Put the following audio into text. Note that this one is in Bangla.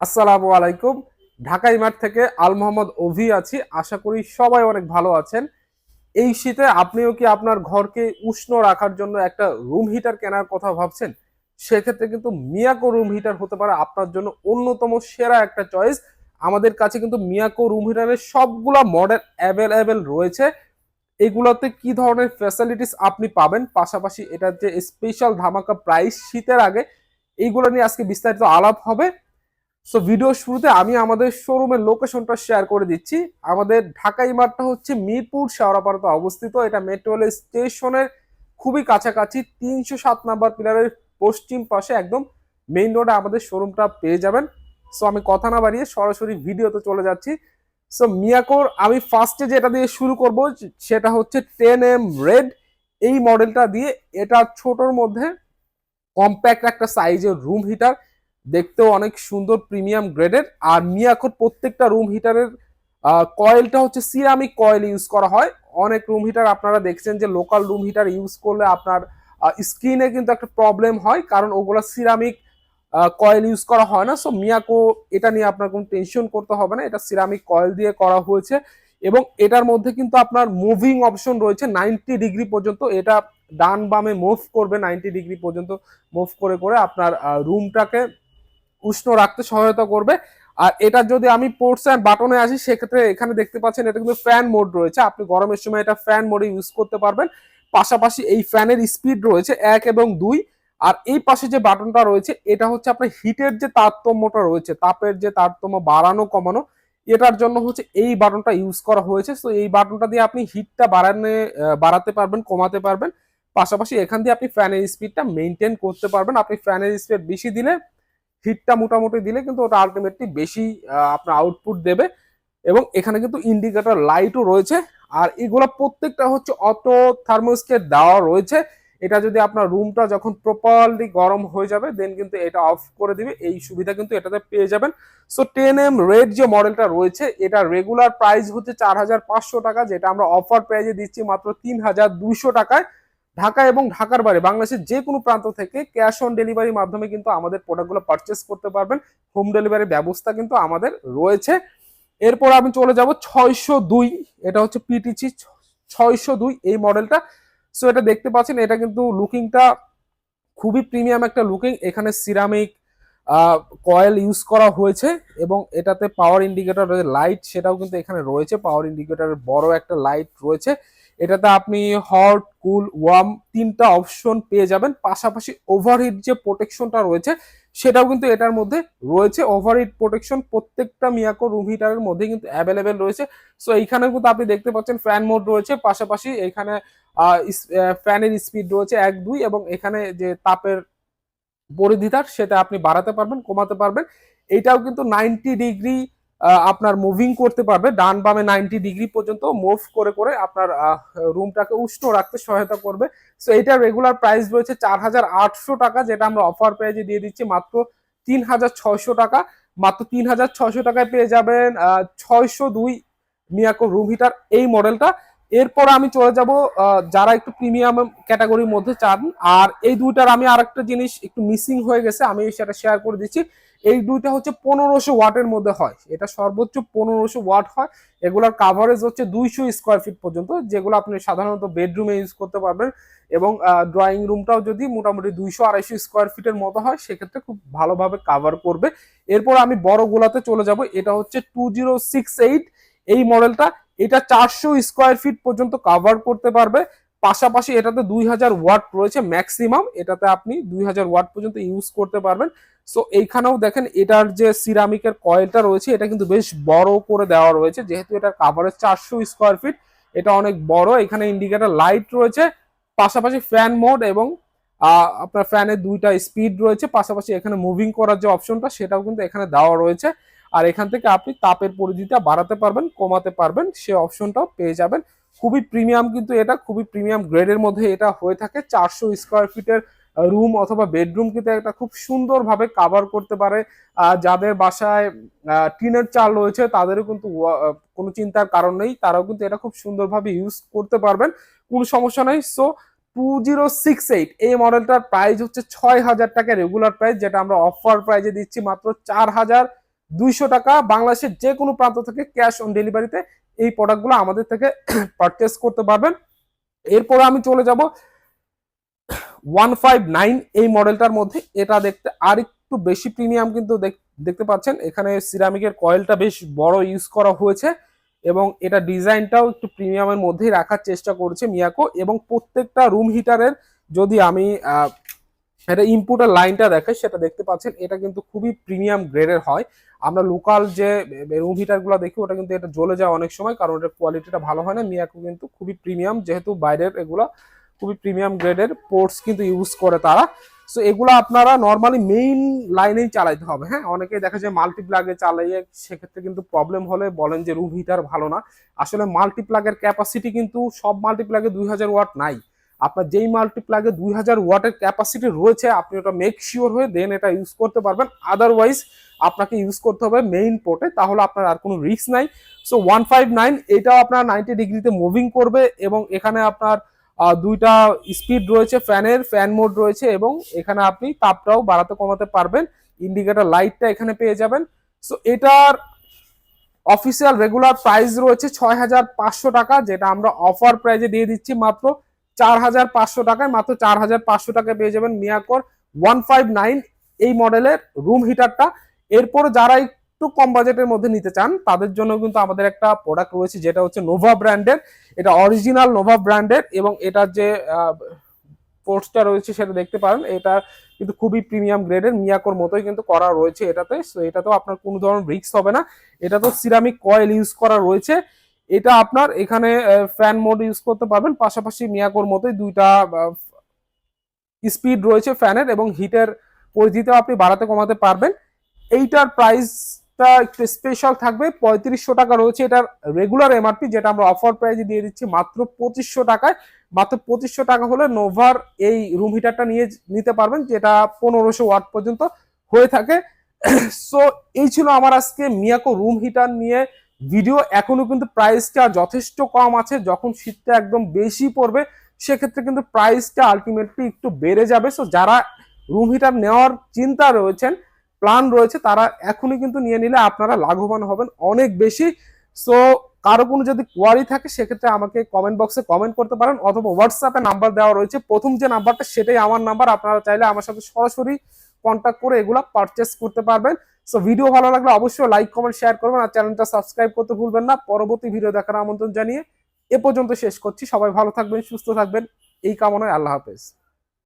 আসসালামু আলাইকুম। ঢাকা ইমার থেকে আল মোহাম্মদ অভি আছি। আশা করি সবাই অনেক ভালো আছেন। এই শীতে আপনিও কি আপনার ঘরকে উষ্ণ রাখার জন্য একটা রুম হিটার কেনার কথা ভাবছেন? সেক্ষেত্রে কিন্তু মিয়াকো রুম হিটার হতে পারে আপনার জন্য অন্যতম সেরা একটা চয়েস আমাদের কাছে কিন্তু মিয়াকো রুম হিটারের সবগুলা মডেল অ্যাভেলেবেল রয়েছে। এগুলোতে কি ধরনের ফ্যাসিলিটিস আপনি পাবেন? পাশাপাশি এটার যে স্পেশাল ধামাকা প্রাইস শীতের আগে, এইগুলো নিয়ে আজকে বিস্তারিত আলাপ হবে। সো ভিডিও শুরুতে আমি আমাদের শোরুমের লোকেশনটা শেয়ার করে দিচ্ছি। আমাদের ঢাকা ইমারটা হচ্ছে মিরপুর, শেওড়াপাড়াতে অবস্থিত। এটা মেট্রো রেল স্টেশনের খুবই কাছাকাছি, তিনশো সাত নাম্বার পিলারের পশ্চিম পাশে একদম মেইন রোডে আমাদের শোরুমটা পেয়ে যাবেন। সো আমি কথা না বাড়িয়ে সরাসরি ভিডিওতে চলে যাচ্ছি। সো মিয়াকোর আমি ফার্স্টে যেটা দিয়ে শুরু করব, সেটা হচ্ছে টেন এম রেড এই মডেলটা দিয়ে এটা ছোটর মধ্যে কম্প্যাক্ট একটা সাইজের রুম হিটার দেখতেও অনেক সুন্দর প্রিমিয়াম গ্রেডের। আর মিয়াকোর প্রত্যেকটা রুম হিটারের কয়েলটা হচ্ছে সিরামিক কয়েল ইউজ করা হয়। অনেক রুম হিটার আপনারা দেখছেন যে লোকাল রুম হিটার ইউজ করলে আপনার স্কিনে কিন্তু একটা প্রবলেম হয়, কারণ ওগুলো সিরামিক কয়েল ইউজ করা হয় না। সো মিয়াকো এটা নিয়ে আপনার কোনো টেনশন করতে হবে না। এটা সিরামিক কয়েল দিয়ে করা হয়েছে। এবং এটার মধ্যে কিন্তু আপনার মুভিং অপশন রয়েছে। নাইনটি ডিগ্রি পর্যন্ত এটা ডান বামে মুভ করবে। নাইনটি ডিগ্রি পর্যন্ত মুভ করে করে আপনার রুমটাকে উষ্ণ রাখতে সহায়তা করবে। আর এটা যদি আমি পোর্টস অ্যান্ড বাটনে আসি, সেক্ষেত্রে এখানে দেখতে পাচ্ছেন এটা কিন্তু ফ্যান মোড রয়েছে। আপনি গরমের সময় এটা ফ্যান মোডে ইউজ করতে পারবেন। পাশাপাশি এই ফ্যানের স্পিড রয়েছে এক এবং দুই। আর এই পাশে যে বাটনটা রয়েছে, এটা হচ্ছে আপনার হিটের যে তারতম্যটা রয়েছে, তাপের যে তারতম্য বাড়ানো, কমানো, এটার জন্য হচ্ছে এই বাটনটা ইউজ করা হয়েছে। তো এই বাটনটা দিয়ে আপনি হিটটা বাড়ানে বাড়াতে পারবেন, কমাতে পারবেন। পাশাপাশি এখান দিয়ে আপনি ফ্যানের স্পিডটা মেনটেন করতে পারবেন। আপনি ফ্যানের স্পিড বেশি দিলে হিটটা মোটামুটি দিলে কিন্তু ওটা আলটিমেটলি বেশি আপনার আউটপুট দেবে। এবং এখানে কিন্তু ইন্ডিকেটর লাইটও রয়েছে। আর এগুলো প্রত্যেকটা হচ্ছে অটো থার্মোস্টেট দেওয়া রয়েছে। এটা যদি আপনার রুমটা যখন প্রপারলি গরম হয়ে যাবে দেন কিন্তু এটা অফ করে দিবে। এই সুবিধা কিন্তু এটাতে পেয়ে যাবেন। সো টেন এম রেড যে মডেলটা রয়েছে, এটা রেগুলার প্রাইস হচ্ছে চার হাজার পাঁচশো টাকা, যেটা আমরা অফার প্রাইজে দিচ্ছি মাত্র তিন হাজার দুইশো টাকায়। ঢাকা এবং ঢাকার বাইরে, বাংলাদেশের যে কোনো প্রান্ত থেকে ক্যাশ অন ডেলিভারির মাধ্যমে কিন্তু আমাদের প্রোডাক্টগুলো পারচেস করতে পারবেন। হোম ডেলিভারির ব্যবস্থা কিন্তু আমাদের রয়েছে। এরপর আমি চলে যাব ছয়শো দুই, এটা হচ্ছে পিটিসি ছয়শো দুই এই মডেলটা সো এটা দেখতে পাচ্ছেন, এটা কিন্তু লুকিংটা খুবই প্রিমিয়াম একটা লুকিং এখানে সিরামিক কয়েল ইউজ করা হয়েছে এবং এটাতে পাওয়ার ইন্ডিকেটর লাইট সেটাও কিন্তু এখানে রয়েছে। পাওয়ার ইন্ডিকেটরের বড় একটা লাইট রয়েছে। এটাতে আপনি হট কুল ওয়ার্ম তিনটা অপশন পেয়ে যাবেন। পাশাপাশি ওভারহিট যে প্রোটেকশনটা রয়েছে, সেটাও কিন্তু এটার মধ্যে রয়েছে। ওভারহিট প্রোটেকশন প্রত্যেকটা মিয়াকো রুম হিটারের মধ্যে কিন্তু অ্যাভেলেবেল রয়েছে। সো এইখানে কিন্তু আপনি দেখতে পাচ্ছেন ফ্যান মোড রয়েছে। পাশাপাশি এখানে ফ্যানের স্পিড রয়েছে এক, দুই এবং এখানে যে তাপের পরিধিতার সেটা আপনি বাড়াতে পারবেন, কমাতে পারবেন। এটাও কিন্তু নাইনটি ডিগ্রি আপনার মুভিং করতে পারবে, ডান বামে নাইনটি ডিগ্রি পর্যন্ত মুভ করে করে আপনার রুমটাকে উষ্ণ রাখতে সহায়তা করবে। সো এটা রেগুলার প্রাইস রয়েছে চার হাজার আটশো টাকা, যেটা আমরা অফার প্রাইজে দিয়ে দিচ্ছি মাত্র তিন হাজার ছয়শো টাকা। মাত্র তিন হাজার ছয়শো টাকায় পেয়ে যাবেন ছয়শো দুই মিয়াকো রুম হিটার এই মডেলটা এরপর আমি চলে যাব যারা একটু প্রিমিয়াম ক্যাটাগরির মধ্যে চান। আর এই দুইটার আমি আরেকটা জিনিস একটু মিসিং হয়ে গেছে, আমি সেটা শেয়ার করে দিচ্ছি। এই দুইটা হচ্ছে পনেরোশো ওয়াটের মধ্যে হয়। এটা সর্বোচ্চ পনেরোশো ওয়াট হয়। এগুলোর কাভারেজ হচ্ছে দুইশো স্কোয়ার ফিট পর্যন্ত, যেগুলো আপনি সাধারণত বেডরুমে ইউজ করতে পারবেন। এবং ড্রয়িং রুমটাও যদি মোটামুটি দুইশো আড়াইশো স্কোয়ার ফিটের মতো হয়, সেক্ষেত্রে খুব ভালোভাবে কাভার করবে। এরপর আমি বড় গোলাতে চলে যাব। এটা হচ্ছে টু জিরো সিক্স এইট এই মডেলটা এটা চারশো স্কোয়ার ফিট পর্যন্ত কাভার করতে পারবে। পাশাপাশি এটাতে দুই হাজার ওয়াট রয়েছে ম্যাক্সিমাম এটাতে আপনি দুই হাজার ওয়াট পর্যন্ত ইউজ করতে পারবেন। সো এইখানেও দেখেন এটার যে সিরামিকের কয়েলটা রয়েছে, এটা কিন্তু বেশ বড় করে দেওয়া রয়েছে, যেহেতু এটার কাভারেজ চারশো স্কোয়ার ফিট এটা অনেক বড়। এখানে ইন্ডিকেটার লাইট রয়েছে, পাশাপাশি ফ্যান মোড এবং আপনার ফ্যানের দুইটা স্পিড রয়েছে। পাশাপাশি এখানে মুভিং করার যে অপশনটা সেটাও কিন্তু এখানে দেওয়া রয়েছে। আর এখান থেকে আপনি তাপের পরিধিটা বাড়াতে পারবেন, কমাতে পারবেন, সে অপশনটাও পেয়ে যাবেন। খুবই প্রিমিয়াম কিন্তু এটা, খুবই প্রিমিয়াম গ্রেডের মধ্যে এটা হয়ে থাকে। চারশো স্কোয়ার ফিটের রুম অথবা বেডরুম কিন্তু একটা খুব সুন্দরভাবে কাভার করতে পারে। যাদের বাসায় টিনের চাল রয়েছে, তাদেরও কিন্তু কোনো চিন্তার কারণ নেই। তারাও কিন্তু এটা খুব সুন্দরভাবে ইউজ করতে পারবেন। কোনো সমস্যা নেই। So two zero six eight এই মডেলটার প্রাইস হচ্ছে ছয় হাজার টাকা রেগুলার প্রাইস যেটা আমরা অফার প্রাইজে দিচ্ছি মাত্র চার হাজার দুইশো টাকা বাংলাদেশের যে কোনো প্রান্ত থেকে ক্যাশ অন ডেলিভারিতে এই প্রোডাক্টগুলো আমাদের থেকে পারচেস করতে পারবেন। এরপরে আমি চলে যাব ওয়ান ফাইভ নাইন এই মডেলটার মধ্যে। এটা দেখতে আর একটু বেশি প্রিমিয়াম কিন্তু দেখ- দেখতে পাচ্ছেন, এখানে সিরামিকের কয়েলটা বেশ বড় ইউজ করা হয়েছে এবং এটা ডিজাইনটাও একটু প্রিমিয়ামের মধ্যেই রাখার চেষ্টা করছে মিয়াকো এবং প্রত্যেকটা রুম হিটারের যদি আমি এটা ইনপুটের লাইনটা দেখে সেটা দেখতে পাচ্ছেন, এটা কিন্তু খুবই প্রিমিয়াম গ্রেডের হয়। আমরা লোকাল যে রুম হিটারগুলো দেখি, ওটা কিন্তু এটা জ্বলে যায় অনেক সময়, কারণ এটার কোয়ালিটিটা ভালো হয় না। মিয়াকো কিন্তু খুবই প্রিমিয়াম যেহেতু বাইরের এগুলো খুবই প্রিমিয়াম গ্রেডের পোর্টস কিন্তু ইউজ করে তারা। সো এগুলো আপনারা নর্মালি মেইন লাইনেই চালাইতে হবে হ্যাঁ? অনেকেই দেখা যায় মাল্টিপ্লাগে চালাইয়ে সেক্ষেত্রে কিন্তু প্রবলেম হলে বলেন যে রুম হিটার ভালো না। আসলে মাল্টিপ্লাগের ক্যাপাসিটি কিন্তু সব মাল্টিপ্লাগে দুই হাজার ওয়াট নাই। আপনার যেই মাল্টিপ্লাগে দুই হাজার ওয়াটের ক্যাপাসিটি রয়েছে, আপনি ওটা মেক শিওর হয়ে দেন এটা ইউজ করতে পারবেন। আদারওয়াইজ আপনাকে ইউজ করতে হবে মেইন পোর্টে তাহলে আপনার আর কোনো রিস্ক নাই। সো ওয়ান ফাইভ নাইন এটাও আপনার নাইনটি ডিগ্রিতে মুভিং করবে এবং এখানে আপনার দুইটা স্পিড রয়েছে ফ্যানের ফ্যান মোড রয়েছে এবং এখানে আপনি তাপটাও বাড়াতে কমাতে পারবেন। ইন্ডিকেটার লাইটটা এখানে পেয়ে যাবেন। সো এটার অফিসিয়াল রেগুলার প্রাইস রয়েছে ছয় হাজার পাঁচশো টাকা, যেটা আমরা অফার প্রাইজে দিয়ে দিচ্ছি মাত্র। চার হাজার পাঁচশো টাকায়, মাত্র চার হাজার পাঁচশো টাকায় পেয়ে যাবেন মিয়াকোর ওয়ান ফাইভ নাইন এই মডেলের রুম হিটারটা। এরপর যারা একটু কম বাজেটের মধ্যে নিতে চান, তাদের জন্য কিন্তু আমাদের একটা প্রোডাক্ট রয়েছে, যেটা হচ্ছে নোভা ব্র্যান্ডের এটা অরিজিনাল নোভা ব্র্যান্ডের এবং এটার যে পোর্টসটা রয়েছে সেটা দেখতে পারেন। এটা কিন্তু খুবই প্রিমিয়াম গ্রেডের মিয়াকোর মতোই কিন্তু করা রয়েছে এটাতে। সো এটাতেও আপনার কোনো ধরনের রিস্ক হবে না। এটা তো সিরামিক কয়েল ইউজ করা রয়েছে। এটা আপনার এখানে ফ্যান মোড ইউজ করতে পারবেন। পাশাপাশি মিয়াকোর মতোই দুইটা স্পিড রয়েছে ফ্যানের এবং হিটের পরিধিতেও আপনি বাড়াতে কমাতে পারবেন। এইটার প্রাইসটা একটু স্পেশাল থাকবে। পঁয়ত্রিশশো টাকা রয়েছে এটার রেগুলার এমআরপি যেটা আমরা অফার প্রাইজে দিয়ে দিচ্ছি মাত্র পঁচিশশো টাকায়। মাত্র পঁচিশশো টাকা হলে নোভার এই রুম হিটারটা নিয়ে নিতে পারবেন, যেটা পনেরোশো ওয়াট পর্যন্ত হয়ে থাকে। সো এই ছিল আমার আজকে মিয়াকো রুম হিটার নিয়ে ভিডিও এখনও কিন্তু প্রাইসটা যথেষ্ট কম আছে। যখন শীতটা একদম বেশি পড়বে, সেক্ষেত্রে কিন্তু প্রাইসটা আলটিমেটলি একটু বেড়ে যাবে। সো যারা রুম হিটার নেওয়ার চিন্তা রয়েছেন প্ল্যান রয়েছে, তারা এখনই কিন্তু নিয়ে নিলে আপনারা লাভবান হবেন অনেক বেশি। সো কারও কোনো যদি কোয়ারি থাকে, সেক্ষেত্রে আমাকে কমেন্ট বক্সে কমেন্ট করতে পারেন, অথবা হোয়াটসঅ্যাপে নাম্বার দেওয়া রয়েছে। প্রথম যে নাম্বারটা সেটাই আমার নাম্বার আপনারা চাইলে আমার সাথে সরাসরি কন্ট্যাক্ট করে এগুলো পারচেস করতে পারবেন। সো ভিডিও ভালো লাগলে অবশ্যই লাইক কমেন্ট শেয়ার করবেন আর চ্যানেলটা সাবস্ক্রাইব করতে ভুলবেন না। পরবর্তী ভিডিও দেখার আমন্ত্রণ জানিয়ে এ পর্যন্ত শেষ করছি। সবাই ভালো থাকবেন, সুস্থ থাকবেন। এই কামনায় আল্লাহ হাফেজ।